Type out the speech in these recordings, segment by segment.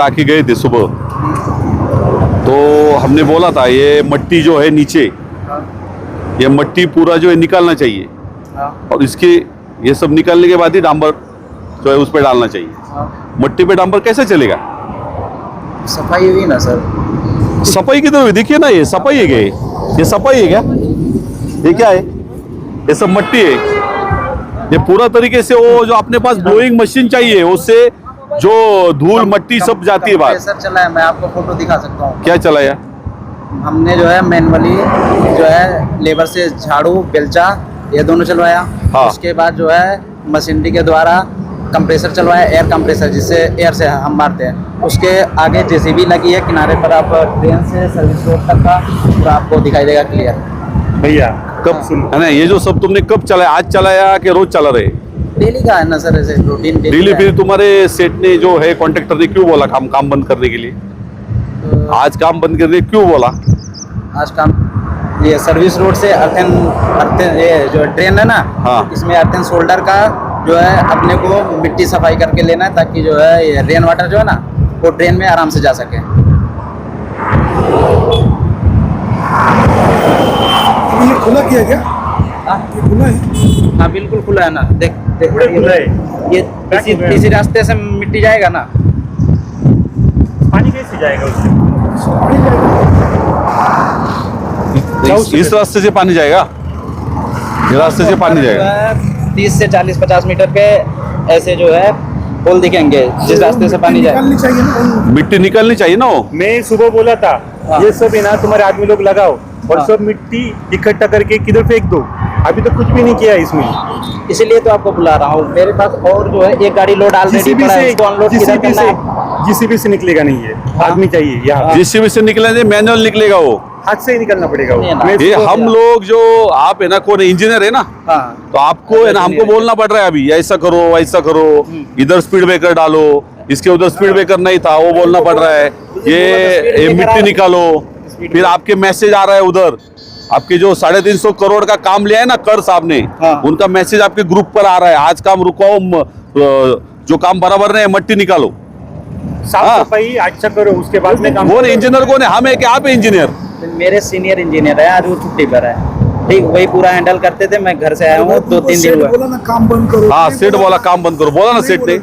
आके गए थे सुबह। तो हमने बोला था ये मट्टी जो है नीचे ये मट्टी पूरा जो है निकालना चाहिए। हाँ। और इसके ये सब निकालने के बाद ही डांबर जो है उस पर डालना चाहिए। हाँ। मट्टी पे डांबर कैसे चलेगा? सफ़ाई हुई ना सर। सफ़ाई की तो देखिए ना ये सफ़ाई है क्या ये? ये सफ़ाई है क्या? ये क्या है? ये सब मट्टी है। ये पूरा तरीके से वो जो अपने पास ब्लोइंग मशीन चाहिए उससे जो धूल मट्टी सब जाती है बाहर। सर चला है मैं आपको फ़ोटो दिखा सकता हूँ। क्या चला यार हमने जो है मैनुअली जो है लेबर से झाड़ू बेलचा ये दोनों चलवाया। हाँ। उसके बाद जो है मशीनरी के द्वारा कंप्रेसर चलवाया एयर कंप्रेसर जिससे एयर से हम मारते हैं। उसके आगे जेसीबी लगी है किनारे पर आप ट्रेन से सर्विस रोड तक का पूरा आपको दिखाई देगा क्लियर भैया कब है। ना ये जो सब तुमने कब चलाया आज चलाया कि रोज चला रहे? डेली का है ना सर ऐसे रूटीन डेली फिर तुम्हारे सेट ने जो है कॉन्ट्रेक्टर ने क्यों बोला काम काम बंद करने के लिए? तो आज काम बंद करने क्यों बोला? आज काम ये सर्विस रोड से अर्थन अर्थन ये जो ट्रेन है ना हाँ। इसमें अर्थन शोल्डर का जो है अपने को मिट्टी सफ़ाई करके लेना है ताकि जो है ये रेन वाटर जो है ना वो ट्रेन में आराम से जा सके। ये खुला किया क्या हाँ। खुला है? हाँ बिल्कुल खुला है ना देख। ये इसी इसी रास्ते से मिट्टी जाएगा ना? पानी कैसे जाएगा उससे? इस, इस रास्ते से पानी जाएगा? ये रास्ते से पानी जाएगा? तीस से चालीस पचास मीटर पे ऐसे जो है पुल दिखेंगे जिस रास्ते से पानी जाए। मिट्टी निकलनी चाहिए ना वो मैं सुबह बोला था हाँ। ये सब है ना तुम्हारे आदमी लोग लगाओ और हाँ। सब मिट्टी इकट्ठा करके किधर फेंक दो? अभी तो कुछ भी नहीं किया इसमें। इसीलिए तो आपको बुला रहा हूँ। मेरे पास और जो है एक गाड़ी लोड ऑलरेडी जीसीबी पड़ा है से उसको अनलोड किधर करना है? जीसीबी से निकलेगा नहीं है हाँ। आदमी चाहिए यहाँ। जीसीबी से निकलेंगे मैनुअल निकलेगा वो। हाथ से ही निकलना पड़ेगा वो। नहीं ये हम लोग जो आप है ना कौन इंजीनियर है ना हाँ। तो आपको है ना हमको बोलना पड़ रहा है अभी ऐसा करो ऐसा करो इधर स्पीड ब्रेकर डालो इसके उधर स्पीड ब्रेकर नहीं था वो बोलना पड़ रहा है। ये ये मिट्टी निकालो फिर आपके मैसेज आ रहा है उधर। आपके जो साढ़े तीन सौ करोड़ का काम लिया है ना कर साहब ने हाँ। उनका मैसेज आपके ग्रुप पर आ रहा है। आज काम रुकाओ जो काम बराबर नहीं है मट्टी निकालो। साफ़ हाँ। सफ़ाई अच्छा करो उसके बाद में काम कौन इंजीनियर कौन है? हम है कि आप इंजीनियर? मेरे सीनियर इंजीनियर है आज वो छुट्टी पर है। ठीक वही पूरा हैंडल करते थे मैं घर से आया हूँ दो तीन दिन हुआ। काम बंद करो। हाँ सेठ बोला। बोला काम बंद करो। बोला ना सेठ ने।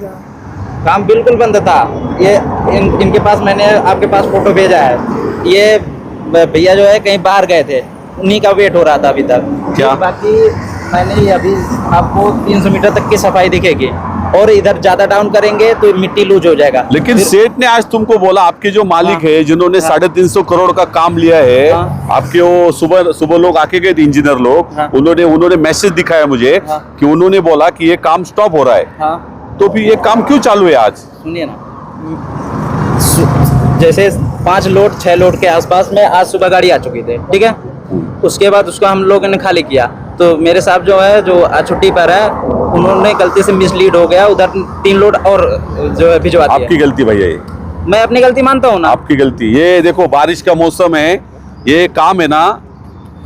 काम बिल्कुल बंद था। ये इन, इनके पास मैंने आपके पास फ़ोटो भेजा है। ये भैया जो है कहीं बाहर गए थे। उन्हीं का वेट हो रहा था अभी तक क्या? बाकी मैंने अभी आपको 300 मीटर तक की सफ़ाई दिखेगी और इधर ज़्यादा डाउन करेंगे तो मिट्टी लूज हो जाएगा लेकिन सेठ ने आज तुमको बोला आपके जो मालिक हाँ। है जिन्होंने हाँ। साढ़े तीन सौ करोड़ का काम लिया है हाँ। आपके वो सुबह सुबह लोग आके गए थे इंजीनियर लोग हाँ। उन्होंने उन्होंने मैसेज दिखाया मुझे हाँ। कि उन्होंने बोला कि ये काम स्टॉप हो रहा है हाँ तो फिर ये काम क्यों चालू है आज सुनिए ना जैसे पाँच लोड छह लोड के आसपास में आज सुबह गाड़ी आ चुकी थी ठीक है उसके बाद उसको हम लोगों ने खाली किया। तो मेरे साहब जो है जो छुट्टी पर है उन्होंने गलती से मिसलीड हो गया उधर तीन लोड और जो है भिजवा आपकी गलती भैया ये। मैं अपनी गलती मानता हूँ ना। आपकी गलती। ये देखो बारिश का मौसम है ये काम है ना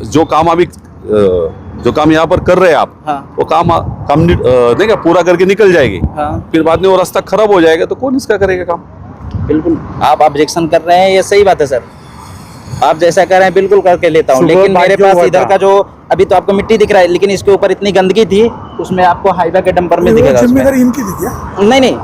जो काम अभी जो काम यहाँ पर कर रहे हैं आप हाँ। वो काम काम नहीं क्या पूरा करके निकल जाएगी। हाँ। फिर बाद में वो रास्ता खराब हो जाएगा तो कौन इसका करेगा काम? बिल्कुल। आप ऑब्जेक्शन कर रहे हैं ये सही बात है सर। आप जैसा कर रहे हैं बिल्कुल करके लेता हूँ। लेकिन मेरे पास इधर का जो अभी तो आपको मिट्टी दिख रहा है लेकिन इसके ऊपर इतनी गंदगी थी उसमें आपको हाईवे के डंपर में दिखेगा नहीं नहीं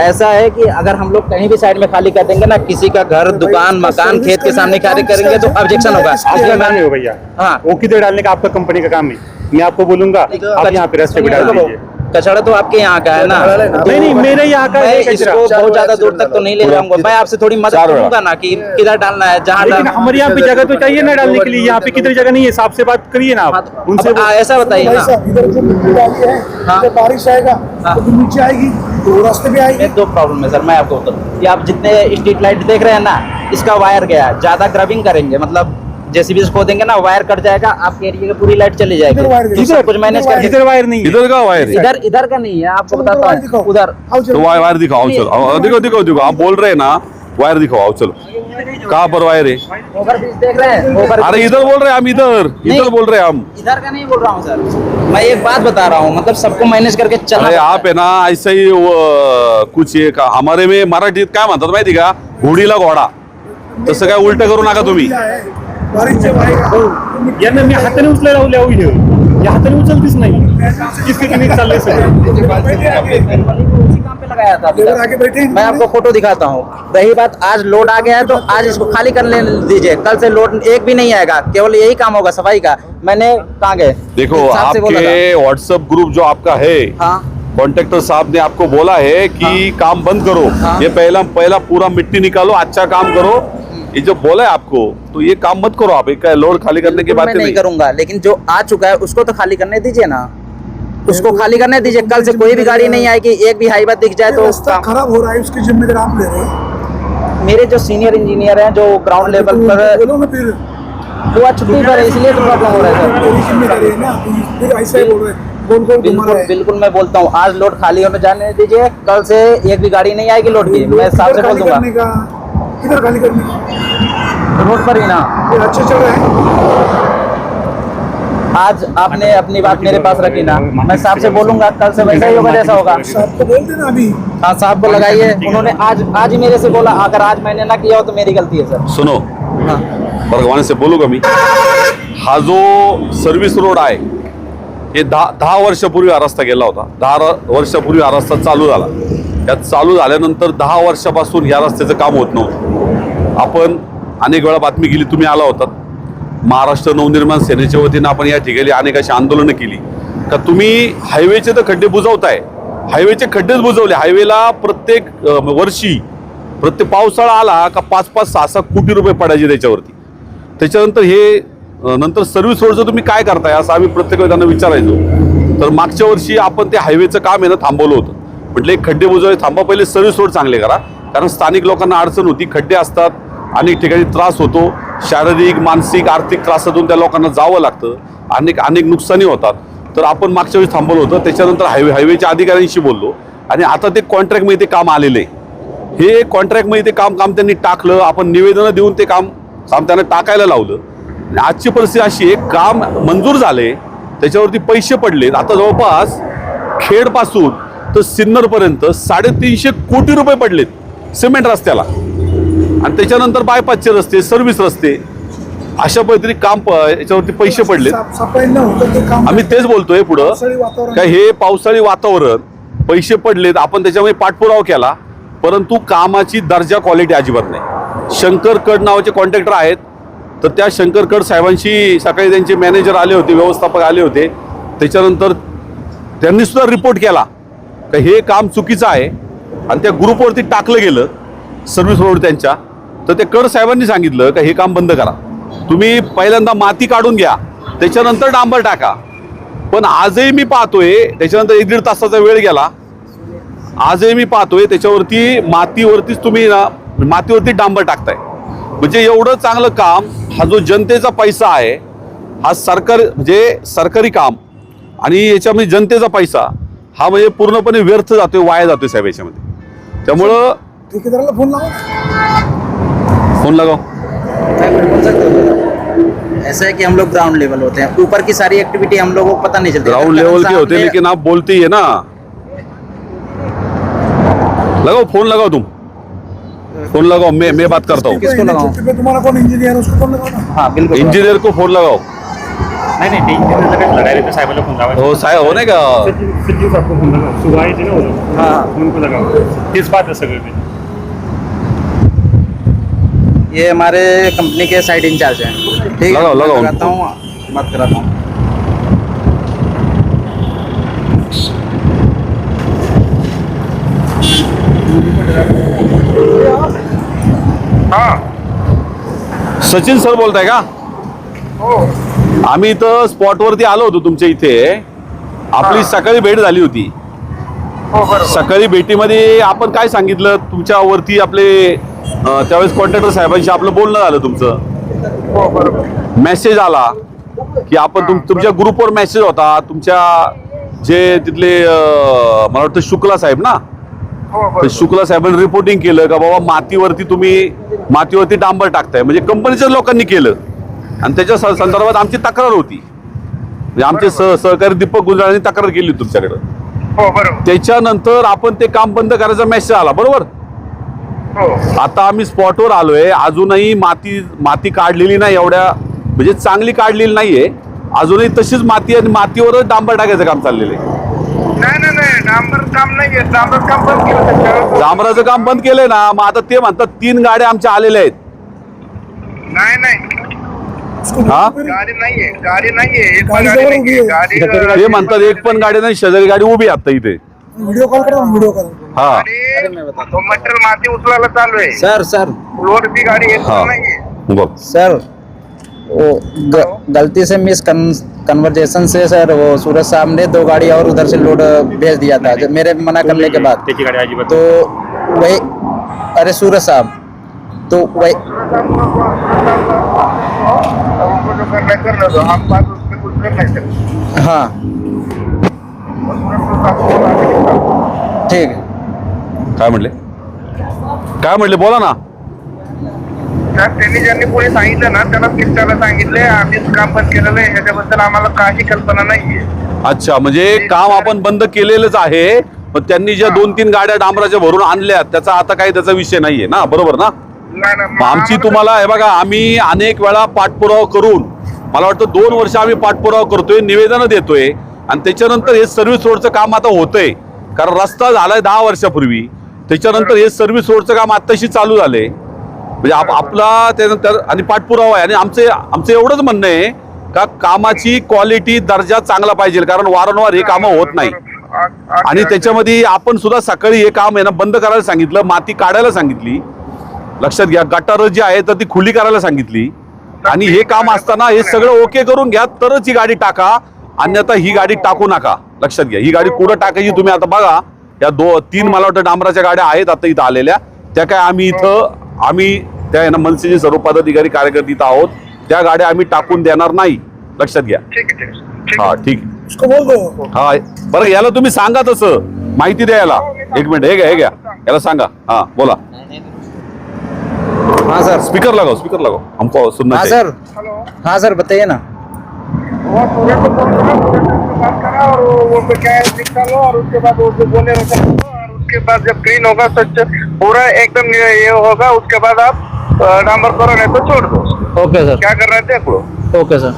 ऐसा है कि अगर हम लोग कहीं भी साइड में खाली कर देंगे ना किसी का घर दुकान मकान खेत के सामने खाली करेंगे तो ऑब्जेक्शन होगा। इसलिए हो भैया। हाँ। वो किधर डालने का आपका कंपनी का काम है मैं आपको बोलूँगा आप यहाँ पे रास्ते पे डाल दीजिए। कचड़ा तो आपके यहाँ का है ना? नहीं नहीं मेरे यहाँ का मैं है इसको बहुत ज़्यादा दूर तक तो नहीं ले जाऊँगा। मैं आपसे थोड़ी मदद करूँगा ना कि किधर डालना है जहाँ डालना हमारे यहाँ पे जगह तो चाहिए ना डालने के लिए यहाँ पे किधर जगह नहीं है साहब से बात करिए ना हाँ, आप तो उनसे ऐसा बताइए ना। इधर जो मिट्टी डाली है हाँ। बारिश आएगा हाँ। तो नीचे आएगी तो रास्ते पे आएगी। दो प्रॉब्लम है सर मैं आपको बताऊँ। कि आप जितने स्ट्रीट लाइट देख रहे हैं ना इसका वायर गया ज़्यादा ग्रबिंग करेंगे मतलब जैसे भी इसको देंगे ना वायर कट जाएगा आपके एरिया की पूरी लाइट चली जाएगी। इधर कुछ मैनेज करके इधर वायर नहीं इधर का वायर इधर इधर का नहीं है आपको बताता हूँ। उधर तो वायर वायर दिखाओ चलो। देखो देखो देखो आप बोल रहे हैं ना वायर दिखाओ आओ चलो। कहाँ पर वायर है? ओवर ब्रिज देख रहे हैं अरे इधर बोल रहे हैं हम इधर। इधर बोल रहे हैं हम। इधर का नहीं बोल रहा हूँ सर मैं एक बात बता रहा हूँ मतलब सबको मैनेज करके चलना अरे आप है। ना ऐसा ही वो, कुछ ये का हमारे में मराठीत काय म्हणतात माहिती का? घोडीला घोडा। तसं काय उलट करू नका तुम्ही? है यांना मी हाताने उचलायला लावले इथे या हाताने उचलतीच नाही. ठिकाणी चाललंय सगळं. मैं आपको फ़ोटो दिखाता हूँ। रही बात आज लोड आ गया है तो आज इसको खाली कर ले दीजिए। कल से लोड एक भी नहीं आएगा। केवल यही काम होगा सफ़ाई का। मैंने कहा गए। देखो आपके व्हाट्सएप ग्रुप जो आपका है हाँ। कॉन्ट्रेक्टर साहब ने आपको बोला है कि हाँ। काम बंद करो। हाँ। ये पहला पहला पूरा मिट्टी निकालो अच्छा काम करो। ये जो बोला है आपको तो ये काम मत करो आप एक लोड खाली करने की बात नहीं नहीं करूँगा लेकिन जो आ चुका है उसको तो खाली करने दीजिए ना। उसको खाली करने दीजिए कल से कोई भी गाड़ी नहीं आएगी एक भी हाईवा दिख जाए तो खराब हो रहा है उसकी ज़िम्मेदारी आप ले रहे हो। मेरे जो सीनियर इंजीनियर हैं जो ग्राउंड लेवल पर ना फिर। वो आज छुट्टी पर इसलिए तो प्रॉब्लम हो रहा है सर। है हैं बिल्कुल बिल्कुल मैं बोलता हूँ आज लोड खाली होने जाने दीजिए कल से एक भी गाड़ी नहीं आएगी लोड की मैं साफ़ से बोल दूँगा। किधर खाली करने? रोड पर ही ना। ये अच्छे चल रहे हैं। आज आपने अपनी बात मेरे पास रखी ना। मैं साहब से बोलूंगा कल से वैसा ही होगा जैसा होगा। साहब को बोल देना अभी। हाँ साहब को लगाइए। उन्होंने आज आज ही मेरे से बोला अगर आज मैंने ना किया हो तो मेरी गलती है सर। सुनो हाँ। भगवान से बोलू का मी हा जो सर्व्हिस रोड आहे हे दहा दहा वर्षापूर्वी हा रस्ता गेला होता. दहा वर्षापूर्वी हा रस्ता चालू झाला. यात चालू झाल्यानंतर दहा वर्षापासून या रस्त्याचं काम होत नव्हतं. आपण अनेक वेळा बातमी केली तुम्ही आला होतात महाराष्ट्र नवनिर्माण सेनेच्या वतीनं आपण या ठिकाणी अनेक अशी आंदोलनं केली. का तुम्ही हायवेचे तर खड्डे बुजवताय. हायवेचे खड्डेच बुजवले. हायवेला प्रत्येक वर्षी प्रत्येक पावसाळा आला का पाच पाच सहा सहा कोटी रुपये पडायचे त्याच्यावरती. त्याच्यानंतर हे नंतर सर्व्हिस रोडचं तुम्ही काय करताय असं आम्ही प्रत्येक वेळी त्यांना विचारायचो. तर मागच्या वर्षी आपण ते हायवेचं काम आहे ना थांबवलं होतं. म्हटलं एक खड्डे बुजवले थांबा पहिले सर्व्हिस रोड चांगले करा. कारण स्थानिक लोकांना अडचण होती खड्डे असतात. अनेक ठिकाणी त्रास होतो. शारीरिक मानसिक आर्थिक त्रासातून त्या लोकांना जावं लागतं. अनेक अनेक नुकसानी होतात. तर आपण मागच्या वेळेस थांबवलं होतं. त्याच्यानंतर हायवे हायवेच्या अधिकाऱ्यांशी बोललो. आणि आता ते कॉन्ट्रॅक्टमध्ये ते काम आलेलं आहे. हे कॉन्ट्रॅक्टमध्ये ते काम काम त्यांनी टाकलं. आपण निवेदनं देऊन ते काम काम त्यांना टाकायला लावलं. आणि आजची परिस्थिती अशी आहे काम मंजूर झाले त्याच्यावरती पैसे पडलेत आता जवळपास खेडपासून तर सिन्नरपर्यंत साडेतीनशे कोटी रुपये पडलेत सिमेंट रस्त्याला. आणि त्याच्यानंतर बायपासचे रस्ते सर्व्हिस रस्ते अशा पद्धतीने काम प- याच्यावरती पैसे काम. आम्ही तेच बोलतोय पुढं. का हे पावसाळी वातावरण पैसे पडलेत आपण त्याच्यामध्ये पाठपुरावा केला परंतु कामाची दर्जा क्वालिटी अजिबात नाही. शंकर कड नावाचे कॉन्ट्रॅक्टर आहेत तर त्या शंकर कड साहेबांशी सकाळी त्यांचे मॅनेजर आले होते व्यवस्थापक आले होते. त्याच्यानंतर त्यांनी सुद्धा रिपोर्ट केला का हे काम चुकीचं आहे आणि त्या ग्रुपवरती टाकलं गेलं सर्व्हिस रोड त्यांच्या. तर ते कर साहेबांनी सांगितलं का हे काम बंद करा. तुम्ही पहिल्यांदा माती काढून घ्या त्याच्यानंतर डांबर टाका. पण आजही मी पाहतोय त्याच्यानंतर एक दीड तासाचा वेळ गेला. आजही मी पाहतोय त्याच्यावरती मातीवरतीच तुम्ही ना मातीवरती डांबर टाकताय. म्हणजे एवढं चांगलं काम हा जो जनतेचा पैसा आहे हा सरकार म्हणजे सरकारी काम आणि याच्यामध्ये जनतेचा पैसा हा म्हणजे पूर्णपणे व्यर्थ जातोय वाया जातोय साहेब याच्यामध्ये. त्यामुळं ठेकेदाराला फोन लावा. फ़ोन लगाव मैं कुछ बोल सकता हूँ ऐसा है कि हम लोग ग्राउंड लेवल होते हैं। ऊपर की सारी एक्टिविटी हम लोगों को पता नहीं चलती। ग्राउंड लेवल के साहब होते ने- लेकिन आप बोलते ही है ना। लगाओ फ़ोन लगाओ तुम। फ़ोन लगाओ मैं मैं बात करता हूँ। किसको पे तुम्हारा कौन इंजीनियर है उसको फ़ोन लगाओ हाँ? बिल्कुल। इंजिनियर को फ़ोन लगाओ। नाही नाही ते झालं डायरेक्ट साहेबाला फ़ोन लावायचा हो साहेब हो नाही का सचिव साहेब को फ़ोन लगाओ। आए थे ना हाँ। उनको लगाओ। किस बात है सगळे ते ये हमारे कंपनी के साइड इंचार्ज हैं। ठीक है लगाओ, मैं लगाओ लगाता हूँ बात कराता हूँ। सचिन सर बोलताय का? आम्ही इथं स्पॉटवरती आलो होतो तुमच्या इथे. आपली सकाळी भेट झाली होती. सकाळी भेटीमध्ये आपण काय सांगितलं? तुमच्यावरती आपले अं, त्यावेळेस कॉन्ट्रॅक्टर साहेबांशी आपलं बोलणं झालं तुमचं. मेसेज आला की आपण तुम तुमच्या ग्रुपवर मेसेज होता. तुमच्या जे तिथले मला वाटतं शुक्ला साहेब ना? तर शुक्ला साहेबांनी रिपोर्टिंग केलं का बाबा मातीवरती तुम्ही मातीवरती डांबर टाकताय. म्हणजे कंपनीच्या लोकांनी केलं. आणि त्याच्या संदर्भात आमची तक्रार होती. म्हणजे आमचे सह सहकारी दीपक गुजराळांनी तक्रार केली तुमच्याकडे. हो त्याच्यानंतर आपण ते काम बंद करायचा मेसेज आला. बरोबर? हो आता आम्ही स्पॉटवर आलोय. अजूनही माती माती काढलेली नाही एवढ्या म्हणजे चांगली काढलेली नाहीये. अजूनही तशीच माती आणि मातीवरच डांबर टाकायचं काम चाललेलं आहे. नाही नाही नाही. डांबर काम नाही आहे. डांबर काम बंद केलं त्याच्यावर. डांबराचं काम बंद केलंय ना. मग आता ते म्हणतात तीन गाड्या आमच्या आलेल्या आहेत. नाही नाही. हाँ? गाडी नाहीये. गाडी नाहीये. एक पण गाडी गाडी जवळ नाहीये. उभी गाडी ते म्हणतात एक पण गाडी नाही. शेजारी गाडी उभी आहे आता इथे. वीडियो कॉल करा वीडियो कॉल हा। तो मटेरियल माती उचलायला चालू आहे सर सर। फ्लोअरची गाडी एक हा। नाहीये बघ सर वो ग, गलती से मिस कन्वर्जेशन से सर वो सूरज साहब ने दो गाड़ी और उधर से लोड भेज दिया था जब मेरे मना करने के बाद। त्याची गाडी अजिबात तो वही अरे सूरज साहब तो वही हमको जो करना है करने दो हम बात उसमें कुछ कर नहीं सकते हाँ ठीक है काय म्हणले काय म्हणले बोला ना. साहेब त्यांनी ज्यांनी पुढे सांगितलं ना त्यांना फिरताना सांगितले आम्हीच काम बंद केलेलं आहे ह्याच्याबद्दल आम्हाला काही कल्पना नाहीये. अच्छा म्हणजे काम आपण बंद केलेलंच आहे पण त्यांनी ज्या दोन तीन गाड्या डांबराच्या भरून आणल्या त्याचा आता काही त्याचा विषय नाहीये ना? बरोबर ना? नाही मग आमची तुम्हाला हे बघा आम्ही अनेक वेळा पाठपुरावा करून मला वाटतं दोन वर्ष आम्ही पाठपुरावा करतोय निवेदनं देतोय आणि त्याच्यानंतर हे सर्व्हिस रोडचं काम आता होतंय. कारण रस्ता झालाय दहा वर्षापूर्वी. त्याच्यानंतर हे सर्व्हिस रोडचं काम आत्ताशी चालू झालंय. म्हणजे आप- आपला त्यानंतर आणि पाठपुरावा आहे. आणि आमचे आमचं एवढंच म्हणणं आहे का कामाची क्वालिटी दर्जा चांगला पाहिजे. कारण वारंवार हे कामं होत नाही. आणि त्याच्यामध्ये आपण सुद्धा सकाळी हे काम आहे ना बंद करायला सांगितलं. माती काढायला सांगितली. लक्षात घ्या गटारं जी आहे तर ती खुली करायला सांगितली. आणि हे काम असताना हे सगळं ओके करून घ्या तरच ही गाडी टाका. अन्यथा ही गाडी टाकू नका. लक्षात घ्या. ही गाडी कुठं टाकायची तुम्ही आता बघा. या दो तीन मला वाटतं डांबराच्या गाड्या आहेत आता इथं आलेल्या. त्या काय आम्ही इथं आम्ही त्या ना मनसेचे सर्व पदाधिकारी कार्यकर्ते इथं आहोत. त्या गाड्या आम्ही टाकून देणार नाही. लक्षात घ्या. ठीक आहे ठीक आहे. ठीक हा ठीक आहे. उसको बोल दो. हा बरं याला तुम्ही सांगा तसं. माहिती द्या याला. एक मिनिट हे घ्या हे घ्या. याला सांगा. हा बोला. हाँ सर. स्पीकर लगाओ स्पीकर लगाओ हमको सुनना हाँ सर. हेलो हाँ सर बताइए ना. वो पे क्या है दिखा लो और उसके बाद वो जो बोले वैसा करो और उसके बाद जब ग्रीन होगा सच पूरा एकदम ये होगा उसके बाद आप डांबर करो नहीं तो छोड़ दो ओके सर क्या कर रहे थे आप लोग ओके सर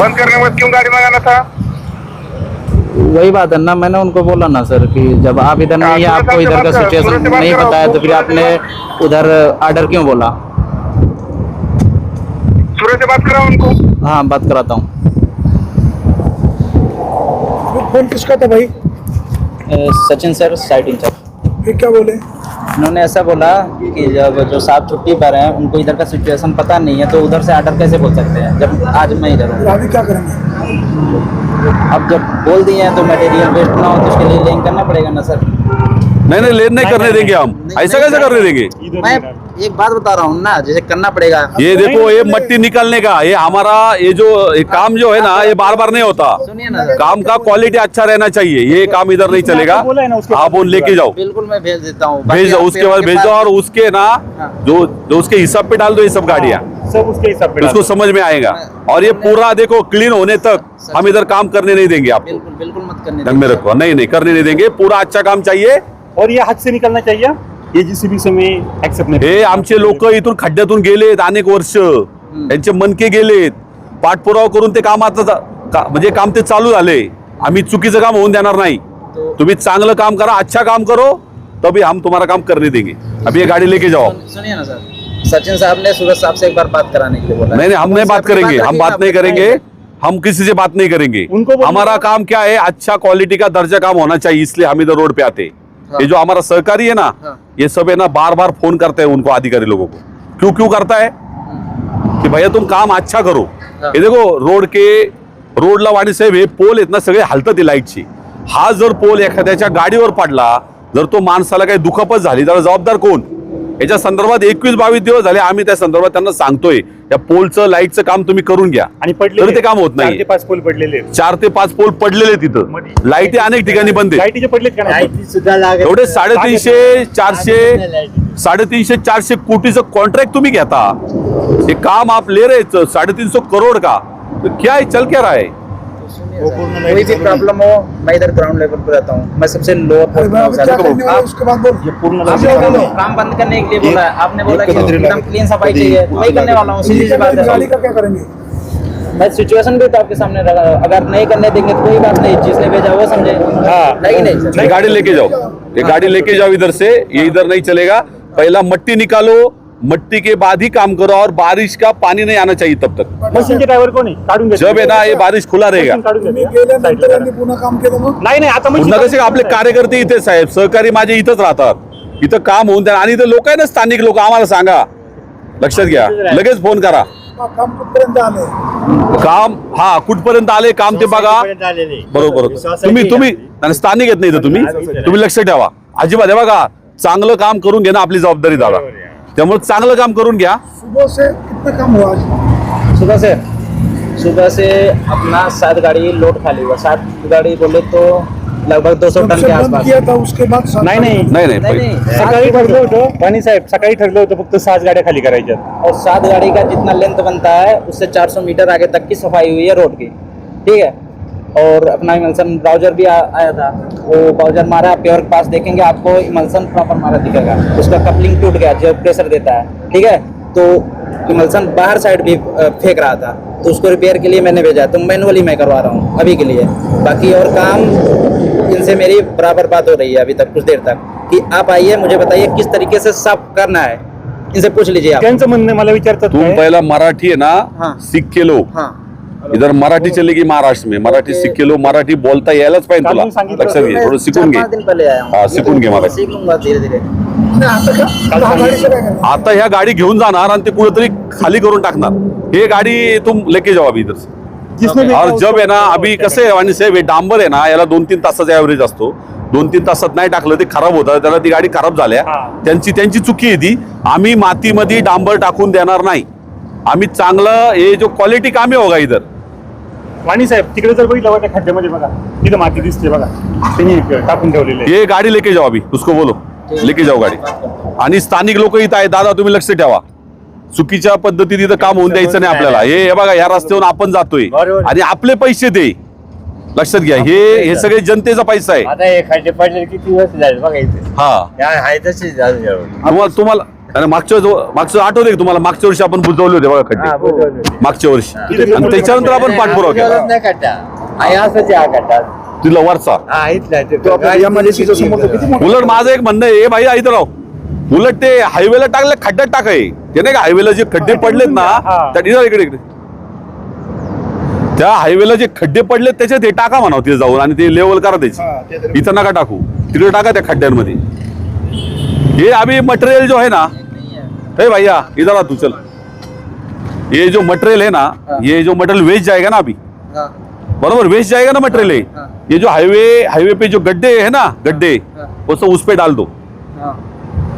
बंद करने के बाद क्यों गाड़ी मंगाना था? वही बात है ना मैंने उनको बोला ना सर कि जब आप इधर नहीं है हाँ, आपको इधर का सिचुएशन नहीं पता है तो फिर आपने उधर ऑर्डर क्यों बोला? सूरज से बात करा उनको। हाँ बात कराता हूँ। फ़ोन किसका था भाई? Sachin sir side incharge. फिर क्या बोले? उन्होंने ऐसा बोला कि जब जो साहब छुट्टी पर हैं उनको इधर का सिचुएशन पता नहीं है तो उधर से ऑर्डर कैसे बोल सकते हैं? जब आज मैं इधर हूँ। अभी क्या करेंगे? अब जब बोल दिए हैं तो मटेरियल वेस्ट ना हो तो उसके लिए लिंक करना पड़ेगा ना सर? नहीं नहीं लेन नहीं करने देंगे हम। ऐसा कैसे करने देंगे? मैं एक बात बता रहा हूँ ना जैसे करना पड़ेगा। ये देखो ये मट्टी निकलने का ये हमारा ये जो ये काम जो है ना ये बार बार नहीं होता। सुनिए ना काम का क्वालिटी अच्छा रहना चाहिए ये काम इधर नहीं चलेगा। आप वो बाद लेके जाओ। बिल्कुल मैं भेज देता हूँ। भेज दो उसके बाद भेज दो और उसके ना हाँ। जो जो उसके हिसाब पे डाल दो ये सब गाड़ियाँ। सब उसके हिसाब पे उसको समझ में आएगा। और ये पूरा देखो क्लीन होने तक हम इधर काम करने नहीं देंगे आप बिल्कुल बिल्कुल मत करने में रखो। नहीं नहीं करने नहीं देंगे। पूरा अच्छा काम चाहिए। और ये हाथ से निकलना चाहिए? नहीं. हे आमचे लोक इथून खड्ड्यातून गेलेत अनेक वर्ष. त्यांचे मनके गेलेत. पाठपुरावा करून ते काम आता का- म्हणजे काम ते चालू झाले. आम्ही चुकीचं काम होऊन देणार नाही. तुम्ही चांगलं काम करा अच्छा काम करो तभी हम तुम्हारा काम करने देंगे. अभी ये गाड़ी लेके जाओ. सुन- सुनिए ना सर. सचिन साहब ने सूरज साहब से एक बार बात कराने के लिए बोला। नहीं नहीं हम नहीं बात करेंगे हम बात नहीं करेंगे। हम किसी से बात नहीं करेंगे। हमारा काम क्या है अच्छा क्वालिटी का दर्जा काम होना चाहिए इसलिए हम इधर रोड पे आते हैं। ये जो हमारा सहकारी है ना। ये सब है ना बार बार फोन करते हैं उनको अधिकारी लोगों को। क्यों क्यों करता है? कि भैया तुम काम अच्छा करो। हाँ। हे देखो रोड के रोडला वाणी साहेब हे पोल आहेत ना सगळे हलतात ते लाईटची। हा जर पोल एखाद्याच्या गाडीवर पडला जर तो माणसाला काही दुखापत झाली तर जबाबदार कोण? याच्या संदर्भात एकवीस बावीस दिवस झाले आम्ही त्या संदर्भात त्यांना सांगतोय. या पोलचं लाईटचं काम तुम्ही करून घ्या. आणि पडले तर ते काम होत नाही ते पाच पोल पडलेले आहेत. चार ते पाच पोल पडलेले तिथं मध्ये. लाईटी अनेक ठिकाणी बंद आहेत. लाईटीचे पडलेत का नाही? एवढे साडेतीनशे चारशे साडेतीनशे चारशे कोटीचं कॉन्ट्रॅक्ट तुम्ही घेता. हे काम आप ले रहे हैं, साढ़े तीन सौ करोड़ का? क्या है चल क्या रहा है? कोई भी प्रॉब्लम हो मैं इधर ग्राउंड लेवल पर रहता हूँ। मैं सबसे लोअर हूँ, बोलो। काम बंद करने के लिए बोला है। आपने बोला कि एकदम क्लीन सफाई चाहिए। वही करने वाला हूँ सीधी सी बात गाड़ी का है क्या करेंगे? मैं सिचुएशन भी तो आपके सामने रखा अगर नहीं करने देंगे तो कोई बात नहीं। जिसने भेजा वो समझे। नहीं? नहीं ये गाड़ी लेके जाओ। ये गाड़ी लेके जाओ इधर से। ये इधर नहीं चलेगा। पहला मट्टी निकालो। मट्टी के बाद ही काम करो और बारिश का पानी नहीं आना चाहिए तब तक। मशीनचे ड्रायव्हर कोण आहे? काढून जब है ना ये बारिश खुला रहेगा. मशीन काढून तुम्ही घ्या गेल्यानंतर यांनी पुन्हा काम केलं मग? नाही नाही आता पुन्हा मशीन कसे आपले कार्यकर्ते इथेच साहेब सहकारी माझे इथंच राहतात. इथं काम होऊन द्या आणि इथं लोक आहे ना स्थानिक लोक आम्हाला सांगा. लक्षात घ्या. लगेच फोन करा. हा, काम कुठपर्यंत आलंय? काम हा कुठपर्यंत आले काम ते बघा. बरोबर. तुम्ही तुम्ही आणि स्थानिक येत नाही इथं तुम्ही? तुम्ही लक्ष ठेवा. अजिबात हे बघा चांगलं काम करून घेणं आपली जबाबदारी दादा. त्यामुळे चांगलं काम करून घ्या. सुबह से कितना काम हुआ आज. सुबह से सुबह से अपना सात गाड़ी लोड खाली हुआ सात गाड़ी बोले तो लगभग 200 सौ टन के आसपास. किया था उसके बाद सात नाही नाही. नाही नाही नहीं पहिले- नहीं. सकाळी ठरलं होतं पाणी साहेब सकाळी ठरलं होतं फक्त सहाच गाड्या खाली करायच्या. और सात गाड़ी का जितना लेंथ बनता है उससे 400 मीटर आगे तक की सफ़ाई हुई है रोड की. ठीक है? और अपना इमल्सन ब्राउज़र भी आ, आया था। वो ब्राउज़र मारा प्योर के पास देखेंगे आपको इमल्सन प्रॉपर मारा दिखेगा। उसका कपलिंग टूट गया जो प्रेशर देता है ठीक है? तो इमल्सन बाहर साइड भी फेंक रहा था तो उसको रिपेयर के लिए मैंने भेजा तो मैनुअली मैं करवा रहा हूँ अभी के लिए। बाकी और काम इनसे मेरी बराबर बात हो रही है अभी तक कुछ देर तक कि आप आइए मुझे बताइए किस तरीके से साफ़ करना है। इनसे पूछ लीजिए आप। त्यांचं म्हणणं मला विचारतात तुम काय? पहला मराठी है ना हाँ. सीख के लो। हाँ। इधर मराठी चलेगी महाराष्ट्र में। मराठी सीख के लो मराठी बोलता यायलाच पाहिजे तुला। लक्षात घे थोडं शिकून घे। हूँ सीखून घे लूंगा आणि आता हा ह्या गाडी घेऊन जाणार आणि ते कुठेतरी खाली करून टाकणार. हे गाडी तुम लेके जाओ अभी इधर से. और जब है ना अभी कसे आहे आणि साहेब हे डांबर आहे ना याला दोन तीन तासाचा ॲव्हरेज असतो. दोन तीन तासात नाही टाकलं ते खराब होतं. त्याला ती गाडी खराब झाल्या. हा. त्यांची त्यांची चुकी आहे ती. आम्ही मातीमध्ये डांबर टाकून देणार नाही. आम्ही चांगलं हे जो क्वालिटी कामे होगा इधर. वाणी साहेब तिकडे जर बघितलं वाटतं खड्ड्यामध्ये बघा तिथं माती दिसते बघा. त्यांनी टाकून ठेवलेले ये गाडी लेके जाओ अभी उसको बोलो. लेके जाओ गाडी. आणि स्थानिक लोक इथं आहेत दादा तुम्ही लक्ष ठेवा. चुकीच्या पद्धतीत इथं काम होऊन द्यायचं नाही आपल्याला. हे हे बघा या रस्त्यावरून आपण जातोय. आणि आपले पैसे दे. लक्षात घ्या हे हे सगळे जनतेचा पैसा आहे. आता हे खड्डे पडले किती वर्ष झाले बघा इथे. हा. या आहे झालं. तुम्हाला तुम्हाला आणि मागच्या जो- मागचं आठवते का तुम्हाला मागच्या वर्षी आपण बुजवले होते बघा खड्डे. मागच्या वर्षी. आणि त्याच्यानंतर आपण पाठपुरावा केला. तिला वरचा. ते- तो तो उलट माझं एक म्हणणं आहे ए भाई इथं राव उलट ते हायवेला टाकलं खड्ड्यात टाकाय ते नाही का हायवेला जे खड्डे पडलेत ना. त्या इकडे इकडे इकडे. त्या हायवेला जे खड्डे पडलेत त्याच्यात हे टाका म्हणाव ते जाऊन आणि ते लेवल करा हा, ते त्याची तरी- इथं नका टाकू. तिकडे टाका त्या खड्ड्यांमध्ये. ये अभी मटेरियल जो है ना हे भैया इधर आ तू चल। ये जो मटेरियल है ना ये जो मटेरियल वेस्ट जाएगा ना अभी हाँ। बरोबर वेस्ट जाएगा ना मटेरियल हाँ। ये जो हाईवे हाईवे पे जो गड्ढे है ना गड्ढे हाँ। वो सब उस पे डाल दो। हाँ।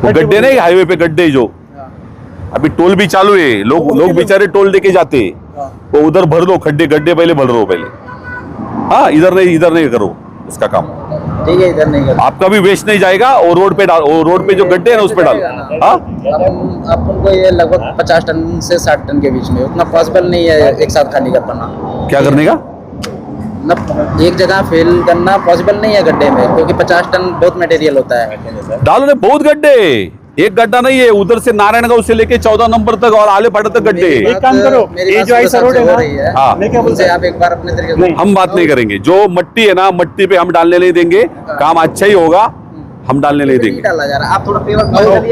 वो गड्ढे नहीं हाईवे पे गड्ढे जो। हाँ। अभी टोल भी चालू है लोग लोग बेचारे टोल देके जाते हैं। हाँ। वो उधर भर दो खड्डे गड्ढे पहले भर दो पहले। हाँ इधर नहीं इधर नहीं करो इसका काम। ठीक है इधर नहीं करना। आपका भी वेस्ट नहीं जाएगा और रोड पे डाल और रोड पे जो गड्ढे हैं ना उस पे डाल। हाँ? अपन अपन को ये लगभग पचास टन से साठ टन के बीच में उतना पॉसिबल नहीं है एक साथ खाली कर पाना क्या करने का? ना एक जगह फेल करना पॉसिबल नहीं है गड्ढे में क्योंकि पचास टन बहुत मटेरियल होता है। डालो ने बहुत गड्ढे! एक गड्ढा नहीं है उधर से नारायणगांव से लेके चौदह नंबर तक और आले फाटे तक गड्ढे हैं। एक काम करो, ये जो ऐसा सुबह रोड है हो ना, रही है। हाँ। मैं क्या बोलता उनसे आप एक बार अपने तरीके से नहीं। हम बात नहीं करेंगे। जो मट्टी है ना मट्टी पे हम डालने नहीं देंगे काम अच्छा ही होगा हम डालने नहीं देंगे। डाला जा रहा आप थोड़ा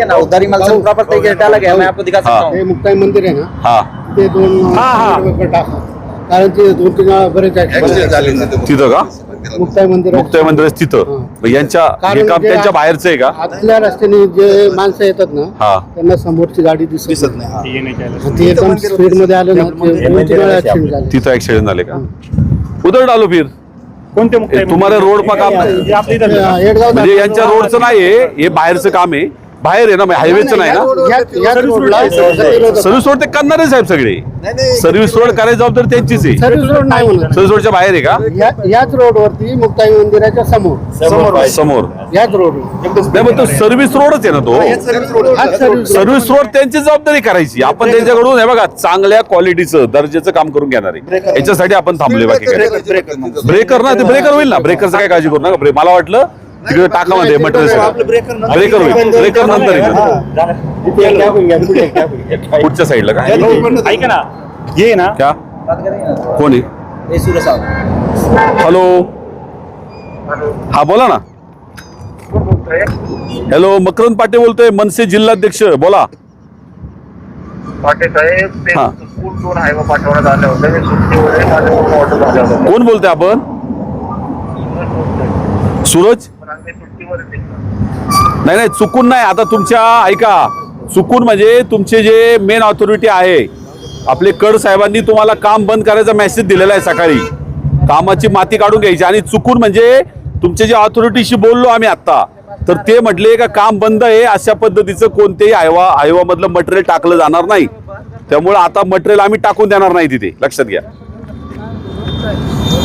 ना उधर ही मलसन प्रॉपर तरीके से डाला गया मैं आपको दिखा सकता हाँ। हूँ। हे मुक्ताई मंदिर आहे ना हा। ते दोन हा, हा. किलोमीटर टाका कारण ते दोन तीन वेळा बरेच accident तिथं का? मुक्ताई मंदिर. मुक्ताई मंदिर तिथं. मग यांच्या हे काम त्यांच्या बाहेरचं आहे का? आतल्या रस्त्याने जे माणसं येतात ना हा. त्यांना समोरची गाडी दिसत नाही. ये नाही ते एकदम स्पीडमध्ये आलं ना ते दोन तीन वेळा ऍक्सिडेंट झाले. तिथं ऍक्सिडेंट झाले का? उधर डालो फिर. कोणते तुम्हाला रोड पा काम हे आपल्या इथं हे येडगाव म्हणजे यांच्या रोडचं नाही हे बाहेरचं काम आहे. बाहेर आहे ना हायवेचं नाही ना? सर्व्हिस सर्व्हिस रोड ते करणारे साहेब सगळे. सर्व्हिस रोड करायची जबाबदारी त्यांचीच आहे. रोड नाही म्हणत सर्व्हिस रोडच्या बाहेर आहे का? या- याच रोडवरती मुक्ताई मंदिराच्या समोर. समोर समोर. याच रोड नाही मग तो सर्व्हिस रोडच आहे ना तो. सर्व्हिस सर्व्हिस रोड त्यांची जबाबदारी करायची. आपण त्यांच्याकडून हे बघा चांगल्या क्वालिटीचं दर्जाचं काम करून घेणार आहे. याच्यासाठी आपण थांबले बाकी ब्रेकर ना ते ब्रेकर होईल ना. ब्रेकरचं काय काळजी करू नका. ब्रेक मला वाटलं तिकडे टाकामध्ये मटेरियल ब्रेकर होईल ब्रेकर नंतर पुढच्या साईडला का? ऐका ना. ये ना. क्या? कोण आहे? हॅलो हा बोला ना. हॅलो मकरंद पाटे बोलतोय मनसे जिल्हाध्यक्ष. बोला. पाटे साहेब दोन हायवा पाठवण्यात आले होते. कोण बोलतोय आपण? सूरज पण आम्ही सुट्टीवर आहे तिकडं. नाही नाही चुकून नाही. आता तुमच्या ऐका चुकून म्हणजे तुमचे जे मेन ऑथॉरिटी आहे आपले कड साहेबांनी तुम्हाला काम बंद करायचा मेसेज दिलेला आहे सकाळी. कामाची माती काढून घ्यायची. आणि चुकून म्हणजे तुमचे जे ऑथॉरिटीशी बोललो आम्ही आत्ता तर ते म्हटले का काम बंद आहे अशा पद्धतीचं कोणतेही आयवा आयवामधलं मटेरियल टाकलं जाणार नाही. त्यामुळे आता मटेरियल आम्ही टाकून देणार नाही तिथे. लक्षात घ्या.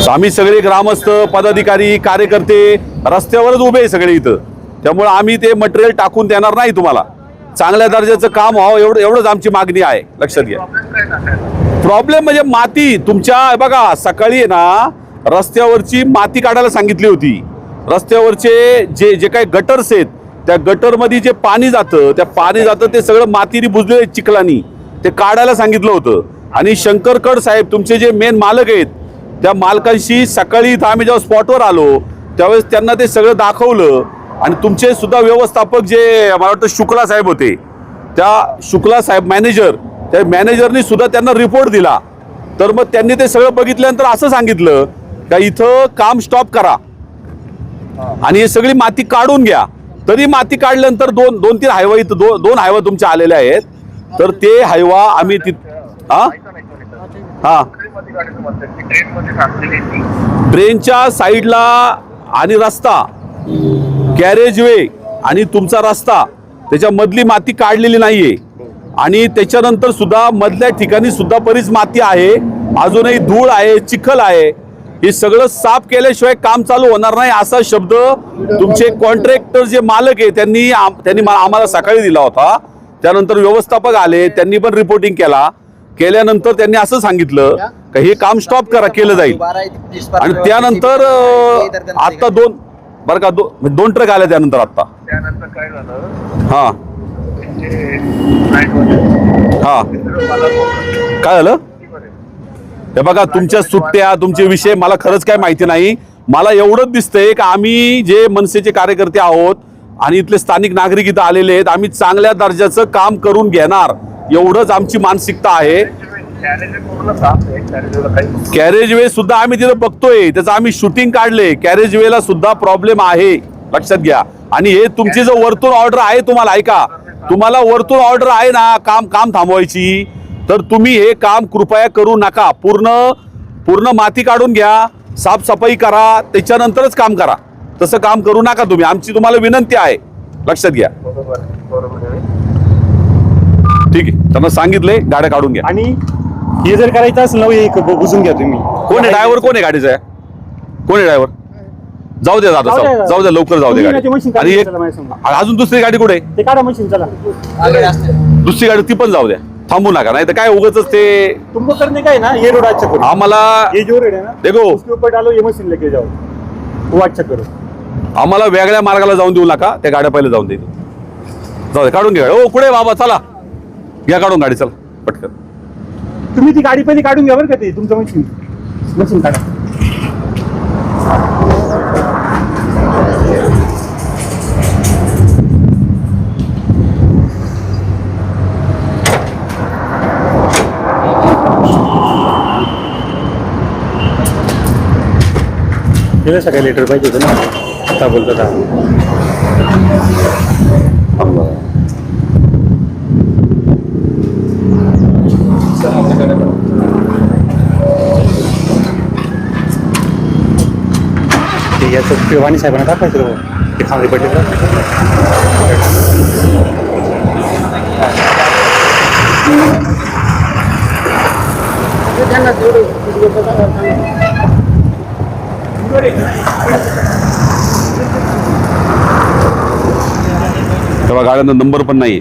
आम्ही सगळे ग्रामस्थ पदाधिकारी कार्यकर्ते रस्त्यावरच उभे आहे सगळे इथं. त्यामुळे आम्ही ते मटेरियल टाकून देणार नाही तुम्हाला. चांगल्या दर्जाचं काम व्हावं एवढं एवढंच आमची मागणी आहे. लक्षात घ्या. प्रॉब्लेम म्हणजे माती. तुमच्या बघा सकाळी आहे ना रस्त्यावरची माती काढायला सांगितली होती. रस्त्यावरचे जे जे काही गटर्स आहेत त्या गटरमध्ये जे पाणी जातं त्या पाणी जातं ते सगळं मातीने बुजलेलं आहे चिखलानी. ते काढायला सांगितलं होतं. आणि शंकरकड साहेब तुमचे जे मेन मालक आहेत त्या मालकांशी सकाळी इथं आम्ही जेव्हा स्पॉटवर आलो त्यावेळेस त्यांना ते सगळं दाखवलं. आणि तुमचे सुद्धा व्यवस्थापक जे मला वाटतं शुक्ला साहेब होते त्या शुक्ला साहेब मॅनेजर त्या मॅनेजरनी सुद्धा त्यांना रिपोर्ट दिला. तर मग त्यांनी ते सगळं बघितल्यानंतर असं सांगितलं का इथं काम स्टॉप करा. आणि हे सगळी माती काढून घ्या. तरी माती काढल्यानंतर दोन दोन तीन हायवा इथं दोन दोन हायवा तुमच्या आलेले आहेत. तर ते हायवा आम्ही तिथ हा हां हा. ब्रेनच्या ट्रेनच्या साईडला आणि रस्ता गॅरेज वे आणि तुमचा रस्ता त्याच्यामधली माती काढलेली नाहीये. आणि त्याच्यानंतर सुद्धा मधल्या ठिकाणी सुद्धा बरीच माती आहे. अजूनही धूळ आहे चिखल आहे. हे सगळं साफ केल्याशिवाय काम चालू होणार नाही असा शब्द तुमचे कॉन्ट्रॅक्टर जे मालक आहे त्यांनी त्यांनी आम्हाला सकाळी दिला होता. त्यानंतर व्यवस्थापक आले त्यांनी पण रिपोर्टिंग केला. केल्यानंतर त्यांनी असं सांगितलं का हे काम स्टॉप करा केलं जाईल. आणि त्यानंतर आता दोन बरं का दो- म्हणजे दोन ट्रक आले त्यानंतर आता त्यानंतर काय झालं? हा. हा. काय झालं. हे बघा तुमच्या सुट्ट्या तुमचे विषय मला खरंच काय माहिती नाही. मला एवढंच दिसतंय की आम्ही जे मनसेचे कार्यकर्ते आहोत आणि इथले स्थानिक नागरिक इथं आलेले आहेत आम्ही चांगल्या दर्जाचं काम करून घेणार. एवढंच आमची मानसिकता आहे. कॅरेजे वे सुद्धा आम्ही तिथं बघतोय. त्याचं आम्ही शूटिंग काढले कॅरेज वेला सुद्धा प्रॉब्लेम आहे. लक्षात घ्या. आणि हे तुमची जो वरतून ऑर्डर आहे तुम्हाला ऐका. तुम्हाला वरतून ऑर्डर आहे ना काम काम थांबवायची. तर तुम्ही हे काम कृपया करू नका. पूर्ण पूर्ण माती काढून घ्या. साफसफाई करा. त्याच्यानंतरच काम करा. तसं काम करू नका तुम्ही. आमची तुम्हाला विनंती आहे. लक्षात घ्या. ठीक आहे. त्यांना सांगितले गाड्या काढून घ्या. आणि हे जर करायचं असेल ना ब- बुजून घ्या तुम्ही. कोण आहे? ड्रायव्हर कोण आहे गाडीचा? कोण आहे ड्रायव्हर? जाऊ द्या दादा जाऊ द्या, जाऊ जाऊ द्या लवकर जाऊ तुम्ही ते गाडी machine आणि काढून एक चला माझ्यासमोर. आणि अजून दुसरी गाडी कुठे? आहे? ते काढा मशीन चला. आगे रास्ते दुसरी गाडी ती पण जाऊ द्या. थांबू नका नाही तर काय उगाच ते तुमको करने का ना ये रोड अच्छा करो आम्हाला ये जो रोड ना देखो. उसके ऊपर डालो ये मशीन लेके जाओ वो अच्छा करो आम्हाला वेगळ्या मार्गाला जाऊन देऊ नका त्या गाड्या पहिले जाऊन देतो. जाऊ दे काढून घ्या ओ कुठे बाबा? चला. घ्या काढून गाडी चला. पटकन. तुम्ही ती गाडी पहिली काढून घ्या बरं का ते तुमचं मशीन मशीन काढा. सगळ्या लेटर पाहिजे होतं ना. आता बोलतो ते याचं वाणी साहेबांना टाकायचं ते खांदे पडले त्यांना तेवढं video बघा, सांगा. तेव्हा गाड्यांना नंबर पण नाही